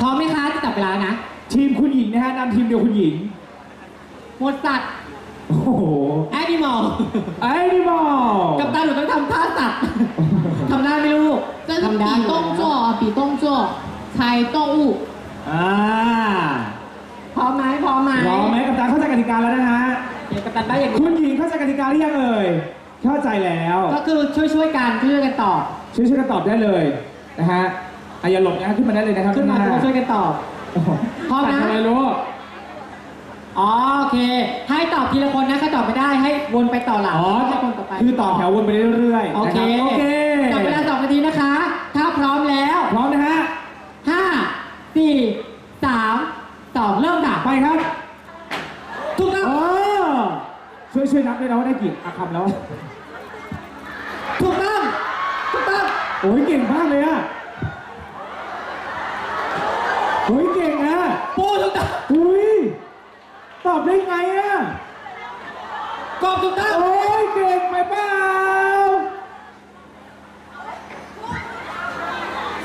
พร้อมไหมคะจะจับเวลานะ ทีมคุณหญิงนะฮะนำทีมเดียวคุณหญิง หมดสัตว์ โอ้โห แอนิมอล ไอ้นี่บอล กับตาหนูต้องทำท่าสัตว์ทำได้ไหมลูก 这是 ทำได้ 比动作，比动作，猜动物。 อ่า พร้อมไหมพร้อมไหม รอไหมกัปตันเข้าใจกติกาแล้วนะฮะ เดี๋ยวกับตันได้อย่างนี้ คุณหญิงเข้าใจกติกาหรือยังเอ่ย เข้าใจแล้ว ก็คือช่วยช่วยๆกันช่วยๆกันตอบ ช่วยช่วยกันตอบได้เลยนะฮะ อะอย่าหลบนะขึ้นมาได้เลยนะครับขึ้นมาข้งหช่วยๆกันตอบ โอ้โหพร้อมนะตัดอะไรลูกอ๋อโอเค ให้ตอบทีละคนนะใครตอบไม่ได้ให้วนไปต่อหลังอ๋อให้คนต่อไปคือต่อแถววนไปเรื่อยๆโอเคนะครับโอเคจับเวลาสองนาทีนะคะ ถ้าพร้อมแล้วพร้อมนะฮะห้าสี่สามสองเริ่มค่ะไปครับถูกต้องอ๋อช่วยช่วยนับด้วยนะว่าได้กี่อาคำแล้ว ถูกต้องถูกต้องโอ้ยเก่งมากเลยอะโอ้ยเก่งอะปูถูกต้องอุ้ยตอบได้ไงอะกบถูกต้องโอ้ยเก่งไปเปล่า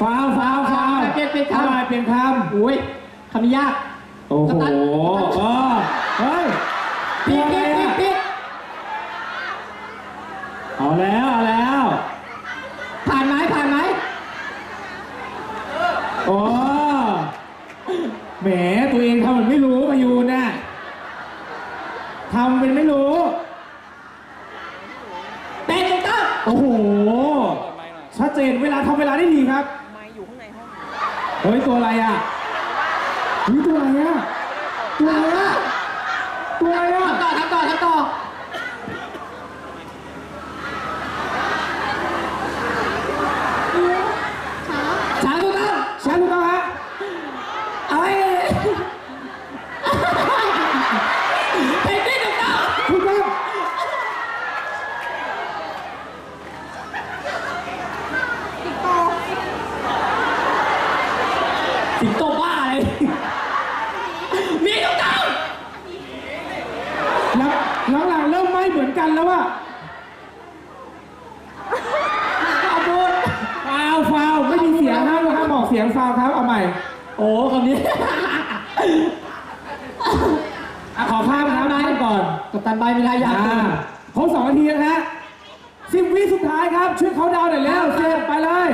ฟาวฟาวฟาวเปลี่ยนเปลี่ยนทำไมคำเปลี่ยนคอุ้ยคำนี้ยากำโอ้โหกัปตันเออเฮ้ยผิดตัวผิอะไรดผิดอะผิดเอาแล้วเอาแล้วผ่านไหมผ่านไหมโอ้ แหมตัวเองทำเหมือนไม่รู้มายูนน่ะทำเป็นไม่รู้เป็นถูกต้องโอ้โห ชัดเจนเวลาทำเวลาได้ดีครับเฮ้ยตัวอะไรอะเฮ้ยตัวอะไรอะ ตัวอะไรอะ ตัวอะไรอะ ทำต่อทำต่อทำต่อช้างถูกต้อง ใช่ถูกต้องฮะ เอ้ยเพนกวินถูกต้อง ถูกต้อง สิงโตบ้าเลยมีถูกต้อง แล้วหลังๆเริ่มไม่เหมือน กันแล้วอะขอบคุณฟาวฟาวไม่มีเสียงห้ามห้ามบอกเสียงฟาวครับ เอาใหม่ โอ้คำนี้อะขอภาพนะครับภาพก่อนกับตันใบไม่ได้ยากอ่าเกินครบสองนาทีแล้วนะฮะสิบวิสุดท้ายครับช่วยเขาดาวน์หน่อยแล้วเซฟไปเลย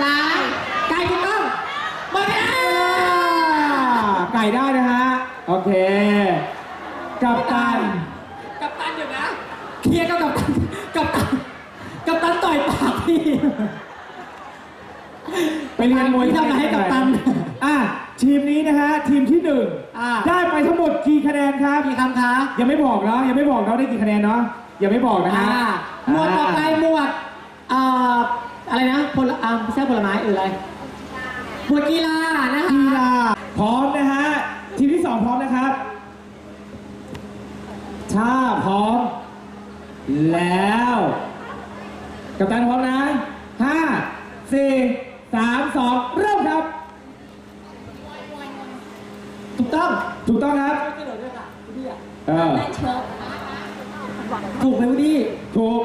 ซ้ายไก่ถูกต้องหมดเวลาไก่ได้นะฮะ โอเค กับตัน กับตันเดี๋ยวนะ เคลียร์กับกับตันกับตันกับตันต่อยปากพี่ไปเรียนมวยพี่ทำอะไรให้กัปตัน อะทีมนี้นะฮะทีมที่หนึ่งอ่า ได้ไปทั้งหมดกี่คะแนนครับ กี่คำคะยังไม่บอกเนาะยังไม่บอกเนาะได้กี่คะแนนเนาะยังไม่บอกนะอ่าฮะ หมวดต่อไปหมวดเอ่ออะไรนะผลอ่าไม่ใช่ผลไม้หรืออะไรหมวดกีฬานะคะ กีฬาพร้อมนะฮะ ทีมที่สองพร้อมนะครับ ถ้าพร้อม แล้วกัปตันพร้อมนะห้าสี่สามสองเริ่มครับ ถูกต้อง ถูกต้องครับเออถูกไหมพี่ถูก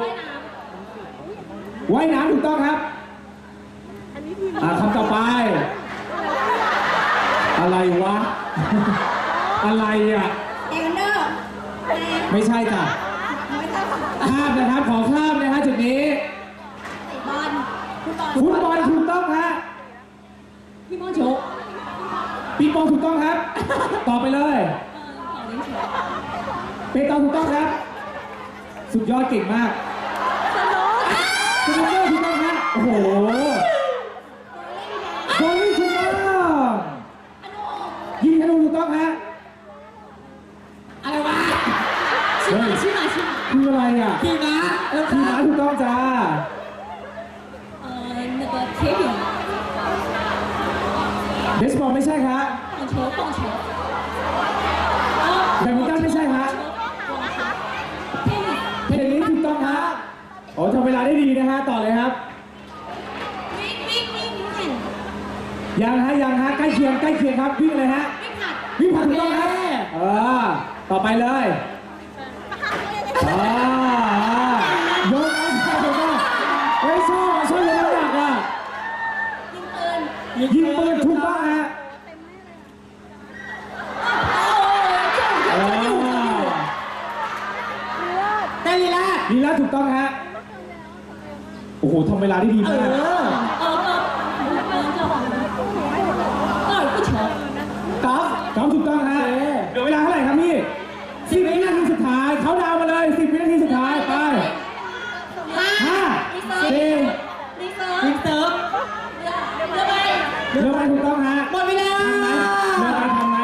ว่ายน้ำถูกต้องครับอ่าคำต่อไป อะไรวะ อะไรอะ ไม่ใช่จ้ะข้ามนะครับขอข้ามนะฮะจุดนี้บอลฟุตบอลฟุตบอลถูกต้องฮะพี่บอลโชกปีโปองถูกต้องครับต่อไปเลยเปตองถูกต้องครับ สุดยอดเก่งมาก ฮะของงโมกันไม่ใช่ฮะเทนนี้ถูกต้องฮะโอ้ทำเวลาได้ดีนะฮะต่อเลยครับยังฮะยังฮะใกล้เคียงใกล้เคียงครับวิ่งเลยฮะวิ่งผัดวิ่งผัดนถูกต้องครับเออต่อไปเลย โอ้โหทำเวลาได้ดีเออมาก เออเออจะหอมนะต่อยผู้ชายก๊อฟพร้อมถูกต้องฮะเหลือเวลาเท่าไหร่ครับพี่สิบวินาทีสุดท้าย เขาดาวน์มาเลยสิบวินาทีสุดท้าย ไปห้าสี่รีเซิร์ฟวินเซิร์ฟจะไป เรือใบถูกต้อเฮะหมดเวลา ทำไหมเรือใบทำไหม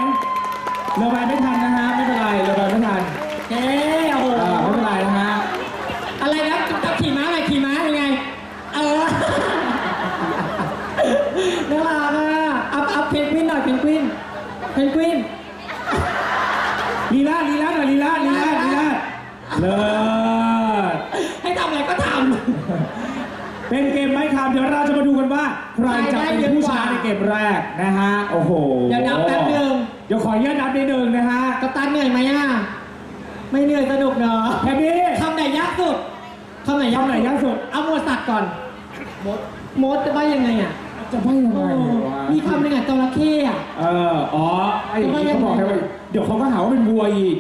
เรือใบไม่ทัน เป็นเกมไม้คำเดี๋ยวเราจะมาดูกันว่า ใครจะเป็นผู้ชนะในเกมแรกนะฮะ โอ้โหำเดี๋ยวนับแป๊บหนึงเดี๋ยวขออนุญาตนับนิดนึงนะฮะกัปตันเหนื่อยไหมอะ ไม่เหนื่อยสนุกเนอะแค่นี้คำไหนยากสุดคำไหนยากคำไหนยากสุด เอาหมวดสัตว์ก่อน มด มดจะใบยังไงอะจะไม่ยังไงโอ้วะมีคำหนึ่งอะจระเข้อะ เออ อ๋อ ไอ้ที่เขาบอกให้ว่าเดี๋ยวเขาก็หาว่าเป็นวัวอีก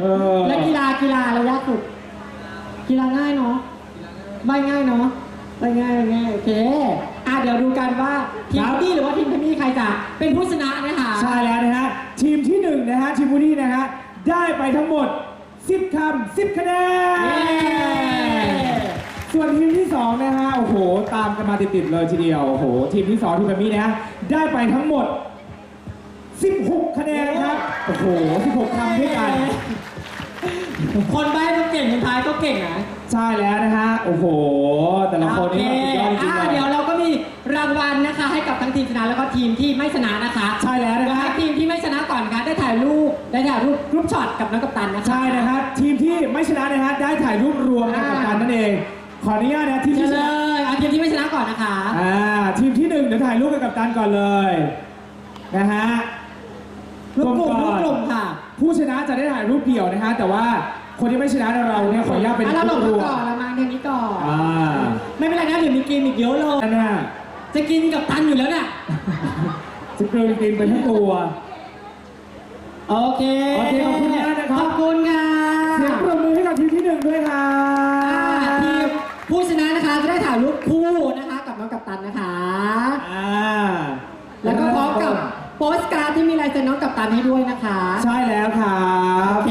เออ และกีฬากีฬาอะไรยากสุด กีฬาง่ายเนาะ ใบง่ายเนาะใบง่ายใบง่ายโอเคอะเดี๋ยวดูกันว่าทีมพี่หรือว่าทีมพี่ใครจะเป็นผู้ชนะนะคะใช่แล้วนะฮะทีมที่หนึ่งนะฮะทีมวูดี้นะฮะได้ไปทั้งหมด 10คำ10คะแนเย้นส่วนทีมที่สองนะฮะโอ้โหตามกันมาติดๆเลยทีเดียวโอ้โหทีมที่สองทีมแบบนี้นะฮะได้ไปทั้งหมด 16 คะแนนครับโอ้โห16คำด้วยกัน คนใบ้ก็เก่งคนท้ายก็เก่งนะใช่แล้วนะฮะ โอ้โห แต่ละคนโอเคนี่สุดยอดจริงๆอะเลเดี๋ยวยเราก็มีรางวัลนะคะ ให้กับทั้งทีมชนะแล้วก็ทีมที่ไม่ชนะนะคะใช่แล้วนะเดี๋ยวฮะให้ทีมที่ไม่ชนะก่อนนะคะได้ถ่ายรูปได้ถ่ายรูปกรุ๊ปช็อตกับน้องกัปตันนะคะ ใช่นะครับทีมที่ไม่ชนะนะฮะได้ถ่ายรูปรวมกันกับกันนั่นเอง ขออนุญาตนะทีมเชิที่ญชเลนะยเอาทีมที่ไม่ชนะก่อนนะคะ อ่าทีมที่หนึ่งเดี๋ยวถ่ายรูปกับกัปตันก่อนเลยนะฮะรูปกลุ่มก่รูอนปกลุ่มค่ะ ผู้ชนะจะได้ถ่ายรูปเดี่ยวนะฮะแต่ว่าคนที่ไม่ชนะเราเนี่ยขออนุญาตเป็นอะเราหลรูบปรวมก่อนเรามาทางนี้ก่อนอ่าไม่เป็นไรนะเดี๋ยวมีเกมอีกเยอะเลยอันน่ะจะกินกับตันอยู่แล้วเนี่ยจะกลืนกินไปทั้งตัวโอเคโอเคขอบคุณมากนะครับขอบคุณค่ะเสียงปรบมือให้กับทีมที่หนึ่งด้วยครัอ่าบทีมผู้ชนะนะคะจะได้ถ่ายรูปคู่นะคะกับน้องกัปตันนะคะ อ่า แล้วก็พร้อมกับโปสการ์ดที่มีลายเซ็นน้องกัป ตันให้ด้วยนะคะ ใช่แล้วครับ โอเค